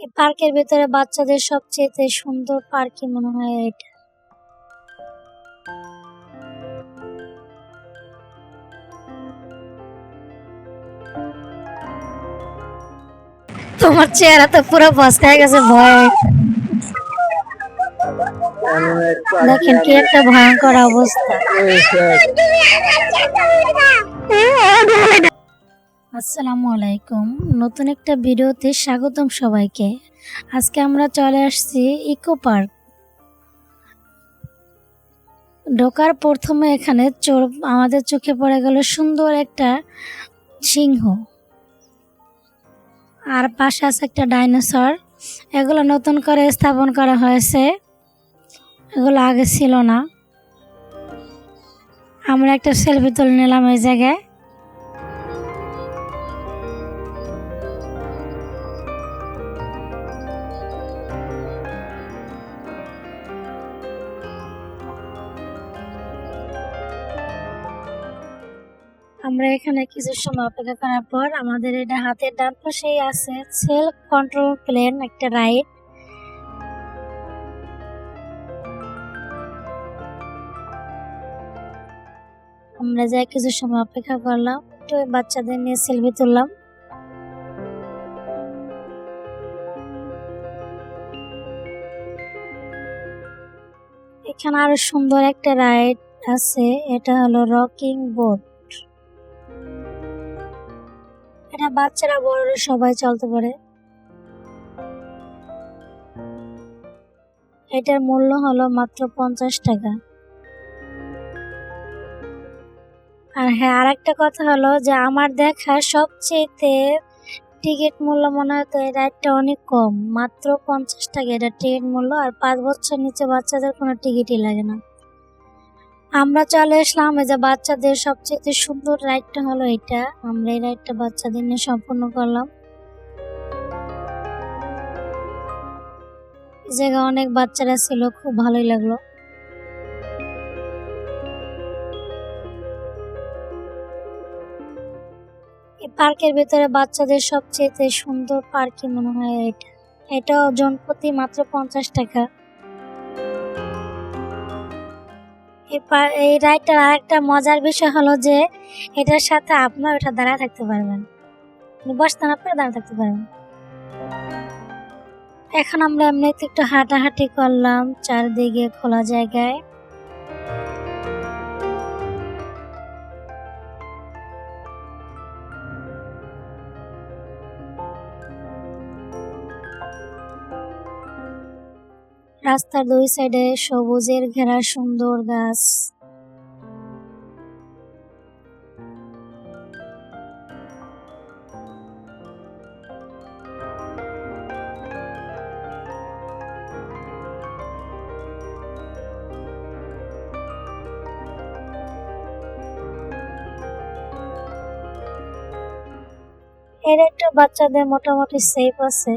এই পার্কের ভেতরে বাচ্চাদের সবচেয়ে সুন্দর পার্কই মনে হয় এটা। তোমার চেহারা তো পুরো বসকায় গেছে ভয়। দেখেন কি একটা ভয়ঙ্কর অবস্থা। আসসালামু আলাইকুম। নতুন একটা ভিডিওতে স্বাগতম সবাইকে। আজকে আমরা চলে আসছি ইকো পার্ক। ঢোকার প্রথমে এখানে চোর, আমাদের চোখে পড়ে গেল সুন্দর একটা সিংহ। আর পাশে আছে একটা ডাইনোসর। এগুলো নতুন করে স্থাপন করা হয়েছে। এগুলো আগে ছিল না। আমরা একটা সেলফি তুলে নিলাম এই জায়গায়। আমরা এখানে কিছু সময় অপেক্ষা করার পর আমাদের এটা হাতের ডান পাশেই আছে সেলফ কন্ট্রোল প্লেন একটা রাইড আমরা যাই কিছু সময় অপেক্ষা করলাম, একটু বাচ্চাদের নিয়ে সেলফি তুললাম। এখানে আরও সুন্দর একটা রাইড আছে, এটা হলো রকিং বোট এটা বাচ্চারা, বড়রা সবাই চলতে পারে। এটার মূল্য হলো মাত্র পঞ্চাশ টাকা। আর হ্যাঁ আর একটা কথা হলো যে আমার দেখা সবচেয়েতে টিকিট মূল্য মনে হয় তো এই রাইডটা অনেক কম। মাত্র পঞ্চাশ টাকা এটা টিকিট মূল্য, আর পাঁচ বছর নিচে বাচ্চাদের কোনো টিকিটই লাগে না। আমরা চলে আসলাম, এই যে বাচ্চাদের সবচেয়ে সুন্দর রাইডটা হলো এটা। আমরা এই রাইডটা বাচ্চাদের নিয়ে সম্পূর্ণ করলাম। এই জায়গায় অনেক বাচ্চারা ছিল, খুব ভালোই লাগল। এই পার্কের ভেতরে বাচ্চাদের সবচেয়ে সুন্দর পার্কই মনে হয় এটা। এটা ওজন প্রতি মাত্র পঞ্চাশ টাকা। এই রাইডটার আরেকটা মজার বিষয় হলো যে, এটার সাথে আপনার ওটা দাঁড়ায় থাকতে পারবেন। বসতে না পারে দাঁড়ায় থাকতে পারবেন। এখন আমরা এমনিতে একটু হাঁটাহাঁটি করলাম, চারিদিকে খোলা জায়গায়। রাস্তার দুই সাইডে সবুজের ঘেরা সুন্দর গাছ। এর একটা বাচ্চাদের মোটামুটি সেফ আছে,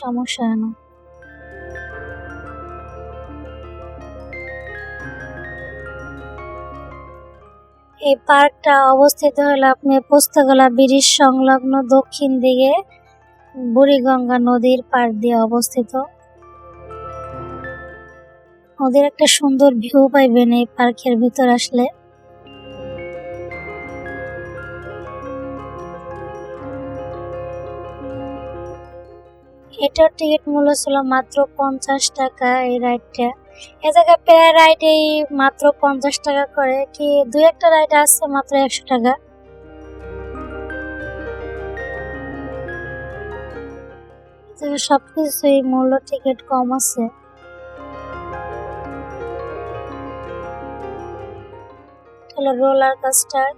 সমস্যা না। এই পার্কটা অবস্থিত হলো আপনি পুস্তকলা ব্রিজ সংলগ্ন দক্ষিণ দিকে বুড়িগঙ্গা নদীর পাড় দিয়ে অবস্থিত। ওদের একটা সুন্দর ভিউ পাইবেন এই পার্কের ভিতর আসলে। এটার টিকিট মূল্য ছিল মাত্র পঞ্চাশ টাকা এই রাইডটা। এ জায়গায় প্রায় রাইড এই মাত্র পঞ্চাশ টাকা করে। কি দুই একটা রাইড আছে মাত্র একশো টাকা। সবকিছুই মূল্য টিকিট কম আছে। হলো রোলার কাস্টার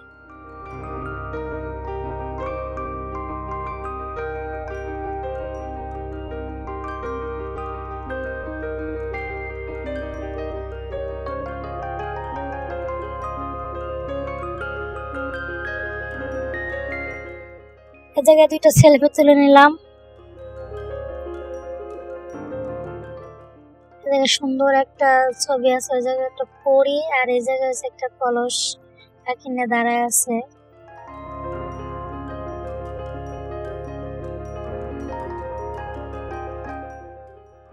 এ জায়গায় দুইটা সেলফি তুলে নিলাম। সুন্দর একটা ছবি আছে, ওই জায়গায় একটা পরি, আর এই জায়গায় আছে একটা কলস এখানে দাঁড়ায় আছে।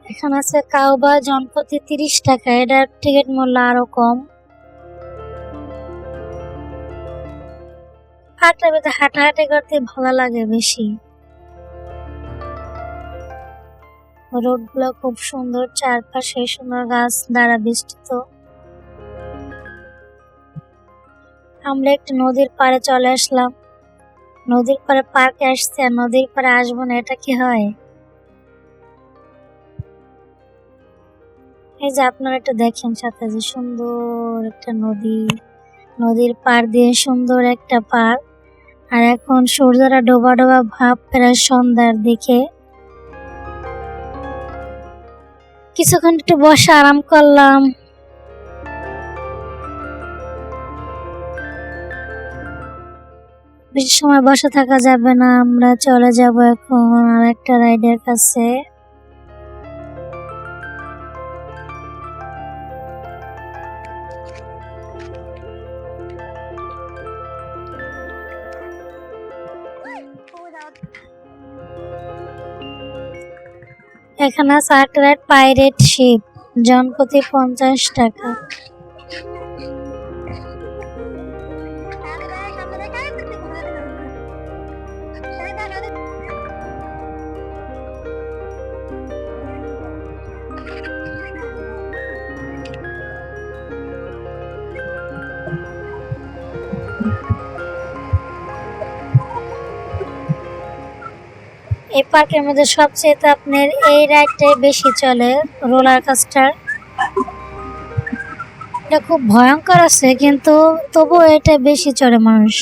এখানে আছে কাউবা জনপ্রতি তিরিশ টাকা, এটার টিকিট মূল্য আরও কম। পার্কটার ভিতরে হাঁটাহাঁটি করতে ভালো লাগে বেশি। রোডগুলো খুব সুন্দর, চারপাশে সুন্দর গাছ দ্বারা বেষ্টিত। আমরা একটু নদীর পাড়ে চলে আসলাম। নদীর পাড়ে পার্কে আসছে আর নদীর পাড়ে আসব না, এটা কি হয়? এই যে আপনারা একটু দেখেন সাথে যে সুন্দর একটা নদী। নদীর পাড় দিয়ে সুন্দর একটা পার্ক আর এখন সূর্যটা ডোবা ডোবা ভাব প্রায় সন্ধ্যার দিকে। কিছুক্ষণ একটু বসে আরাম করলাম। বেশি সময় বসে থাকা যাবে না, আমরা চলে যাব এখন আর একটা রাইডের কাছে। এখানে রাইড পাইরেট শিপ। জনপ্রতি পঞ্চাশ টাকা। এই পার্কের মধ্যে সবচেয়ে আপনার এই রাইডটাই বেশি চলে, রোলার কাস্টার। এটা খুব ভয়ঙ্কর আছে, কিন্তু তবুও এটা বেশি চলে মানুষ।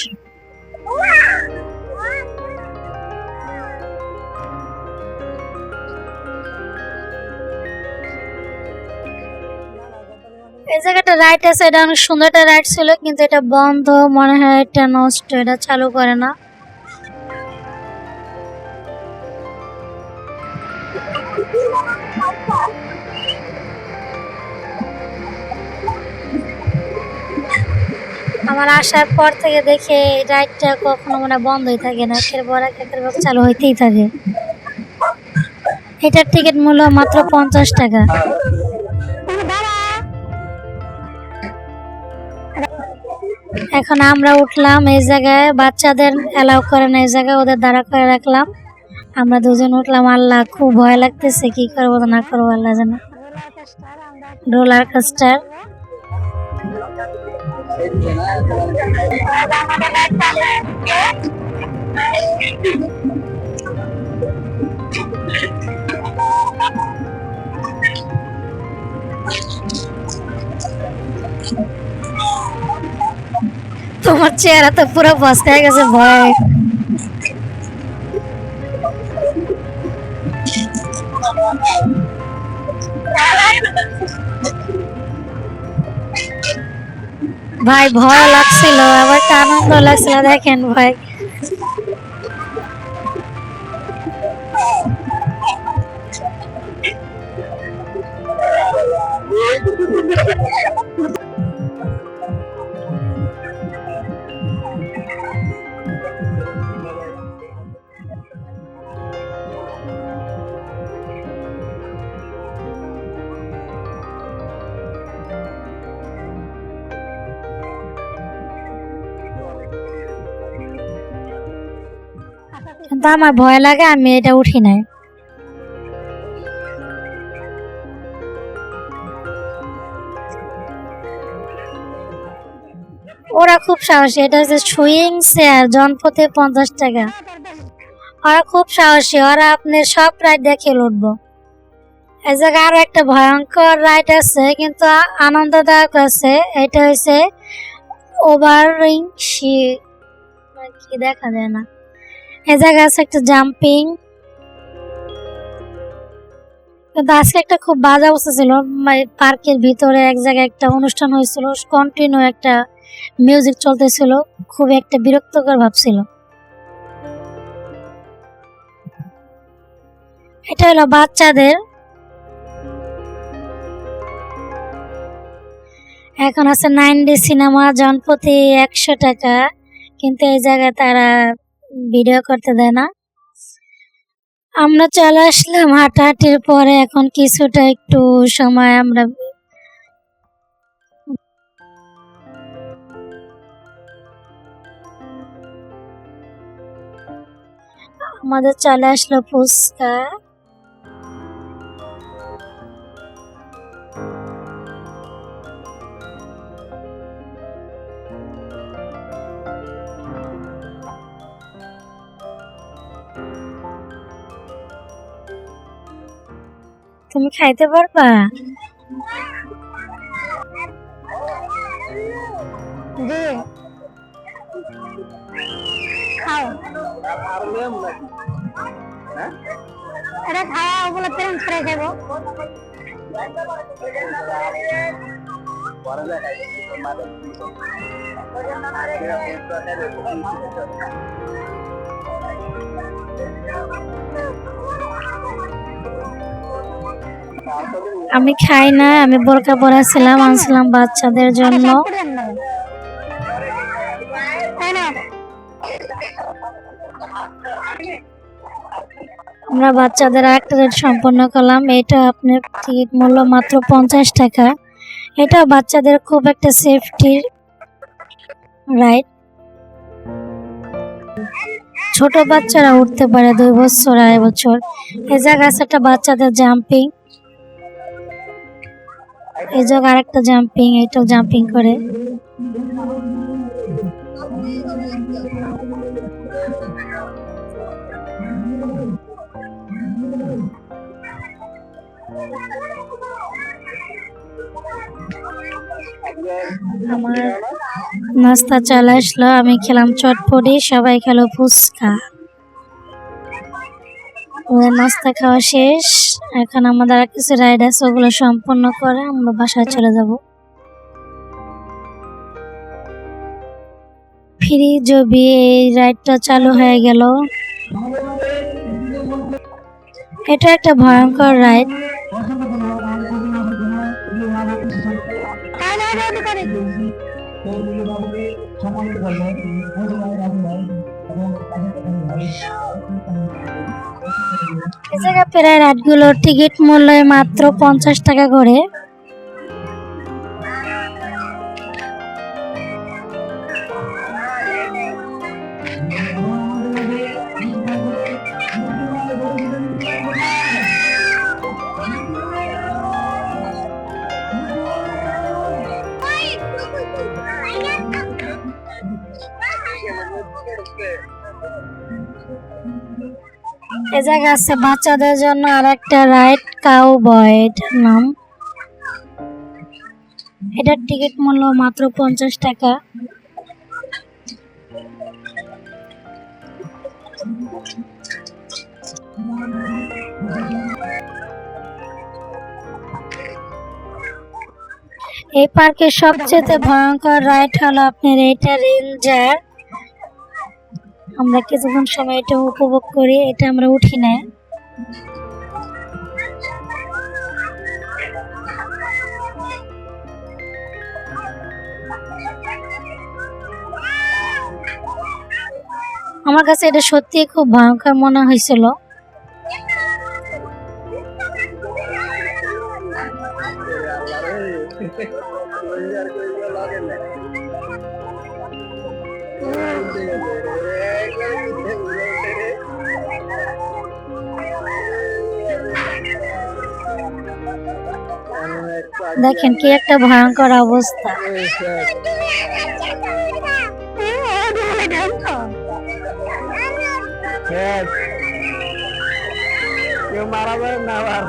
এই জায়গাটা রাইড আছে, এটা অনেক সুন্দর একটা রাইড ছিল, কিন্তু এটা বন্ধ, মনে হয় এটা নষ্ট, এটা চালু করে না। আমার আসার পর থেকে দেখে রাইডটা কখনো মানে বন্ধই থাকে না। একের পর এক, একের পর চালু হইতেই থাকে। এটার টিকিট মূল্য মাত্র পঞ্চাশ টাকা। এখন আমরা উঠলাম এই জায়গায়। বাচ্চাদের অ্যালাউ করে না এই জায়গায় ওদের দাঁড়া করে রাখলাম। আমরা দুজন উঠলাম, আল্লাহ, খুব ভয় লাগতেছে, কি করব না করব, আল্লাহ জানে। Roller coaster. তোমার চেহারা তো পুরো বস্তা হয়ে গেছে, ভয়। ভাই ভয় লাগছিল আবার আনন্দ লাগছিল দেখেন ভাই। কিন্তু আমার ভয় লাগে আমি এটা উঠি নাই। ওরা খুব সাহসী, এটা হচ্ছে সুইং চেয়ার জনপথে পঞ্চাশ টাকা। ওরা খুব সাহসী, ওরা আপনি সব রাইড দেখে লুটবো। এই জায়গায় আরও একটা ভয়ঙ্কর রাইড আছে, কিন্তু আনন্দদায়ক আছে, এটা হচ্ছে ওভারিং শি কি দেখা যায় না। এই জায়গায় আছে একটা জাম্পিং আজকে একটা খুব বাজে অবস্থা ছিল। পার্কের ভিতরে এক জায়গায় একটা অনুষ্ঠান হয়েছিল কন্টিনিউ একটা মিউজিক চলতেছিল। খুব একটা বিরক্তকর ভাব ছিল। এটা হলো বাচ্চাদের। এখন আছে নাইন ডি সিনেমা, জনপ্রতি একশো টাকা। কিন্তু এই জায়গায় তারা ভিডিও করতে দেয় না। আমরা চলে আসলাম হাঁটাহাঁটির পরে। এখন কিছুটা একটু সময় আমরা আমাদের চলে আসলো ফুচকা। তুমি খাইতে পারবা? জি খাও। এটা খাওয়া ওগুলো করে আমি খাই না, আমি বোরকা পরেছিলাম আনছিলাম বাচ্চাদের জন্য। আমরা বাচ্চাদের একটা রেট সম্পন্ন করলাম, এটা আপনার টিকিট মূল্য মাত্র পঞ্চাশ টাকা। এটা বাচ্চাদের খুব একটা সেফটির রাইড ছোট বাচ্চারা উঠতে পারে দুই বছর, আড়াই বছর। এই জায়গা আছে একটা বাচ্চাদের জাম্পিং এই জায়গা আরেকটা জাম্পিং এটাও জাম্পিং করে। আমার নাস্তা চলে আসলো, আমি খেলাম চটপটি, সবাই খেলো ফুচকা। ওদের নাস্তা খাওয়া শেষ। এখন আমাদের আর কিছু রাইড আছে, ওগুলো সম্পূর্ণ করে আমরা বাসায় চলে যাব। ফ্রি জবি এই রাইডটা চালু হয়ে গেল। এটা একটা ভয়ঙ্কর রাইড করে প্রায় রাইডগুলোর টিকিট মূল্য মাত্র পঞ্চাশ টাকা করে। এ জায়গা আছে বাচ্চাদের জন্য আর একটা রাইড কাউ বয় নাম। এটার টিকিট মূল্য মাত্র পঞ্চাশ টাকা। এই পার্কের সবচেয়ে ভয়ঙ্কর রাইড হলো আপনার এটা রেঞ্জার। আমরা কিছুক্ষণ সময় এটা উপভোগ করি, এটা আমরা উঠি না। আমার কাছে এটা সত্যি খুব ভয়ঙ্কর মনে হয়েছিল। দেখেন কি একটা ভয়ঙ্কর অবস্থা। কেউ মারা যায় না আবার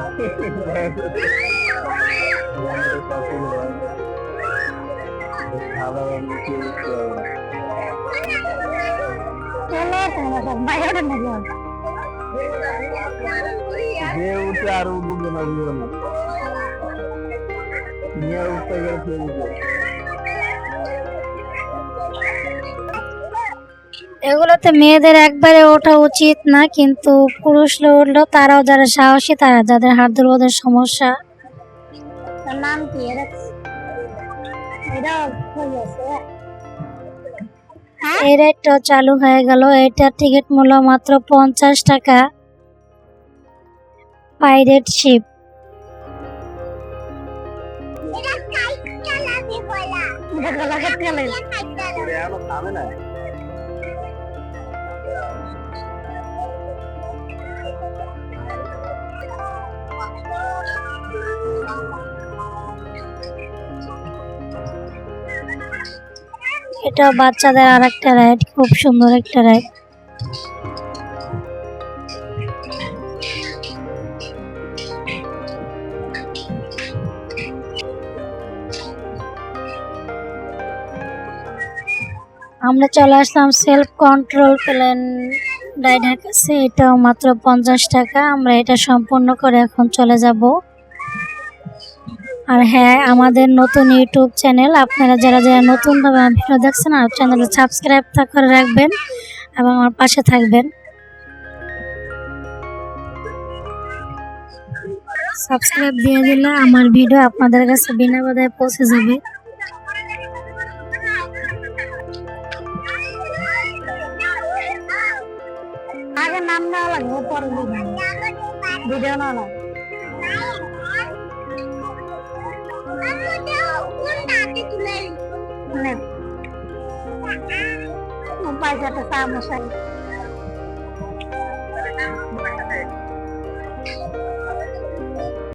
যে উঠে আর উঠবে না জীবনে নিয়ে উঠতে গেলে ফেলে দিবে এগুলোতে মেয়েদের একবারে ওঠা উচিত না কিন্তু পুরুষরা উঠল তারাও যারা সাহসী তারা যাদের হাত দুর্বলের সমস্যা। নাম কি? এটা এটা হয়ে? এই চালু হয়ে গেল। এটার টিকিট মূল্য মাত্র পঞ্চাশ টাকা। পাইরেট শিপ এটা গলা কেটে গেলে এখনও থামে না এটা বাচ্চাদের আর একটা রাইড খুব সুন্দর একটা রাইড আমরা চলে আসলাম সেলফ কন্ট্রোল প্ল্যান রাইডের কাছে এটাও মাত্র পঞ্চাশ টাকা। আমরা এটা সম্পূর্ণ করে এখন চলে যাব। আর হ্যাঁ আমাদের নতুন ইউটিউব চ্যানেল আপনারা যারা যারা নতুনভাবে ভিডিও দেখছেন, আর চ্যানেলে সাবস্ক্রাইব তা করে রাখবেন এবং আমার পাশে থাকবেন। সাবস্ক্রাইব দিয়ে দিলে আমার ভিডিও আপনাদের কাছে বিনা বাধায় পৌঁছে যাবে। নাম নেওয়া লাগবে পরে ভিডিও নেওয়া লাগবে